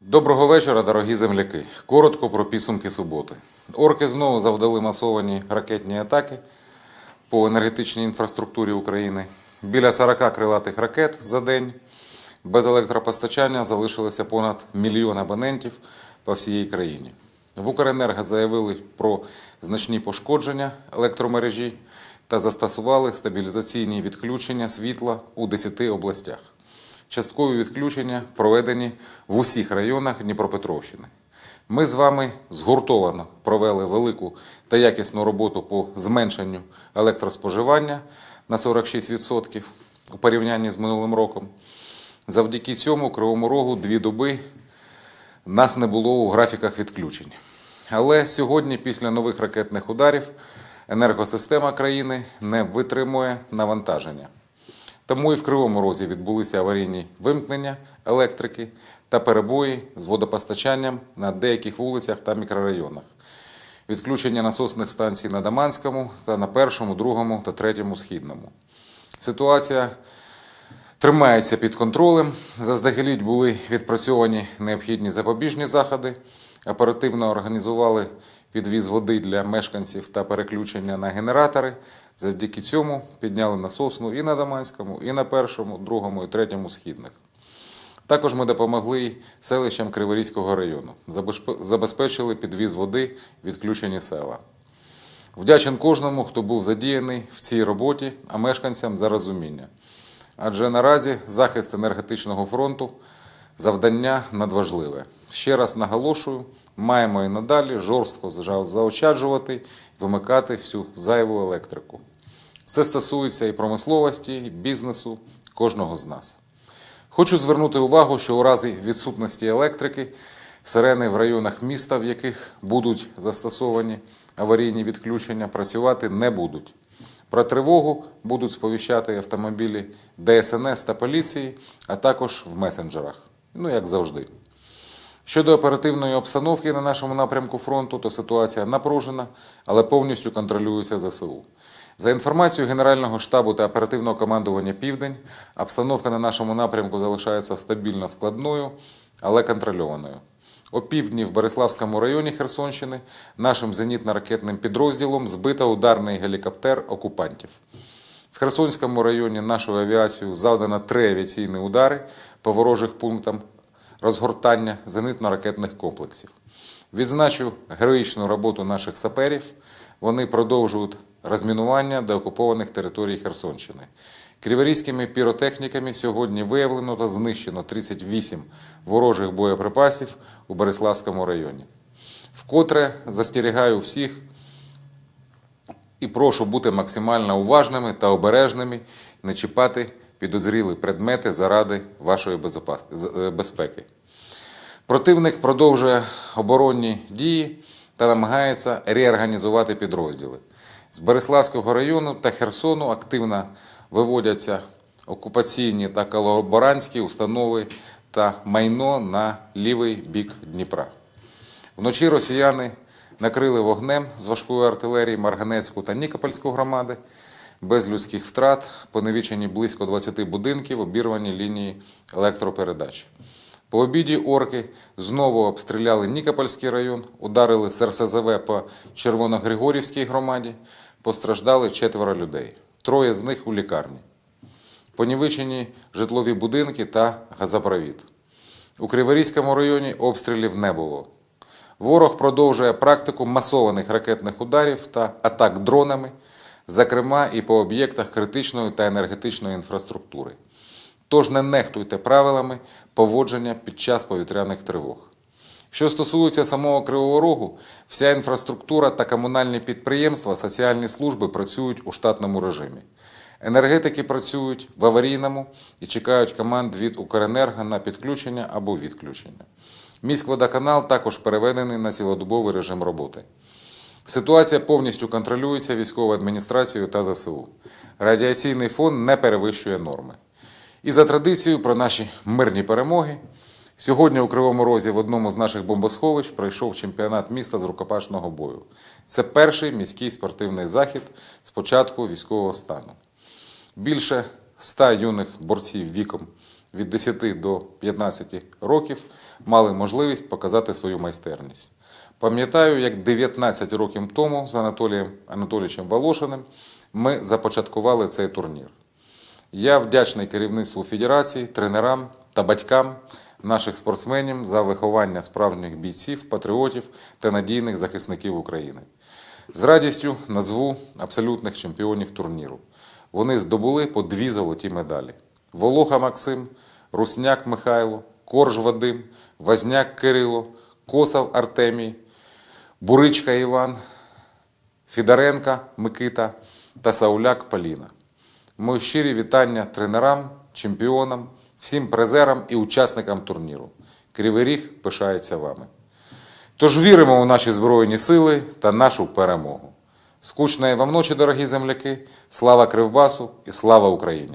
Доброго вечора, дорогі земляки. Коротко про підсумки суботи. Орки знову завдали масовані ракетні атаки по енергетичній інфраструктурі України. Біля 40 крилатих ракет за день. Без електропостачання залишилося понад мільйон абонентів по всій країні. В Укренерго заявили про значні пошкодження електромережі та застосували стабілізаційні відключення світла у 10 областях. Часткові відключення проведені в усіх районах Дніпропетровщини. Ми з вами згуртовано провели велику та якісну роботу по зменшенню електроспоживання на 46% у порівнянні з минулим роком. Завдяки цьому Кривому Рогу дві доби нас не було у графіках відключень. Але сьогодні, після нових ракетних ударів, енергосистема країни не витримує навантаження. Тому і в Кривому Розі відбулися аварійні вимкнення електрики та перебої з водопостачанням на деяких вулицях та мікрорайонах. Відключення насосних станцій на Даманському та на першому, другому та третьому східному. Ситуація тримається під контролем. Заздалегідь були відпрацьовані необхідні запобіжні заходи, оперативно організували підвіз води для мешканців та переключення на генератори. Завдяки цьому підняли насосну і на Даманському, і на першому, другому і третьому східних. Також ми допомогли селищам Криворізького району, забезпечили підвіз води відключені села. Вдячен кожному, хто був задіяний в цій роботі, а мешканцям за розуміння. Адже наразі захист енергетичного фронту завдання надважливе. Ще раз наголошую, маємо і надалі жорстко і вимикати всю зайву електрику. Це стосується і промисловості, і бізнесу, кожного з нас. Хочу звернути увагу, що у разі відсутності електрики сирени в районах міста, в яких будуть застосовані аварійні відключення, працювати не будуть. Про тривогу будуть сповіщати автомобілі ДСНС та поліції, а також в месенджерах. Ну, як завжди. Щодо оперативної обстановки на нашому напрямку фронту, то ситуація напружена, але повністю контролюється ЗСУ. За інформацією Генерального штабу та оперативного командування Південь, обстановка на нашому напрямку залишається стабільно складною, але контрольованою. О півдні в Бориславському районі Херсонщини нашим зенітно-ракетним підрозділом збито ударний гелікоптер окупантів. В Херсонському районі нашою авіацією завдано три авіаційні удари по ворожих пунктам розгортання зенитно-ракетних комплексів. Відзначу героїчну роботу наших саперів. Вони продовжують розмінування деокупованих територій Херсонщини. Криворізькими піротехніками сьогодні виявлено та знищено 38 ворожих боєприпасів у Бориславському районі. Вкотре застерігаю всіх і прошу бути максимально уважними та обережними, не чіпати підозрілі предмети заради вашої е, безпеки. Противник продовжує оборонні дії та намагається реорганізувати підрозділи. З Береславського району та Херсону активно виводяться окупаційні та колаборантські установи та майно на лівий бік Дніпра. Вночі росіяни накрили вогнем з важкої артилерії Марганецьку та Нікопольську громади. Без людських втрат поневічені близько 20 будинків, обірвані лінії електропередач. По обіді орки знову обстріляли Нікопольський район, ударили з РСЗВ по Червоногригорівській громаді. Постраждали четверо людей. Троє з них у лікарні. Понівечені житлові будинки та газопровід. У Криворізькому районі обстрілів не було. Ворог продовжує практику масованих ракетних ударів та атак дронами, зокрема і по об'єктах критичної та енергетичної інфраструктури. Тож не нехтуйте правилами поводження під час повітряних тривог. Що стосується самого Кривого Рогу, вся інфраструктура та комунальні підприємства, соціальні служби працюють у штатному режимі. Енергетики працюють в аварійному і чекають команд від Укренерго на підключення або відключення. Міськводоканал також переведений на цілодобовий режим роботи. Ситуація повністю контролюється військовою адміністрацією та ЗСУ. Радіаційний фон не перевищує норми. І за традицією про наші мирні перемоги. Сьогодні у Кривому Розі в одному з наших бомбосховищ пройшов чемпіонат міста з рукопашного бою. Це перший міський спортивний захід з початку військового стану. Більше ста юних борців віком від 10 до 15 років мали можливість показати свою майстерність. Пам'ятаю, як 19 років тому з Анатолієм Анатолійовичем Волошиним ми започаткували цей турнір. Я вдячний керівництву федерації, тренерам та батькам наших спортсменів за виховання справжніх бійців, патріотів та надійних захисників України. З радістю назву абсолютних чемпіонів турніру. Вони здобули по дві золоті медалі: Волоха Максим, Русняк Михайло, Корж Вадим, Возняк Кирило, Косов Артемій, Буричка Іван, Фідаренка Микита та Сауляк Поліна. Мої щирі вітання тренерам, чемпіонам, всім призерам і учасникам турніру. Кривий Ріг пишається вами. Тож віримо у наші Збройні сили та нашу перемогу. Скучної вам ночі, дорогі земляки! Слава Кривбасу і слава Україні!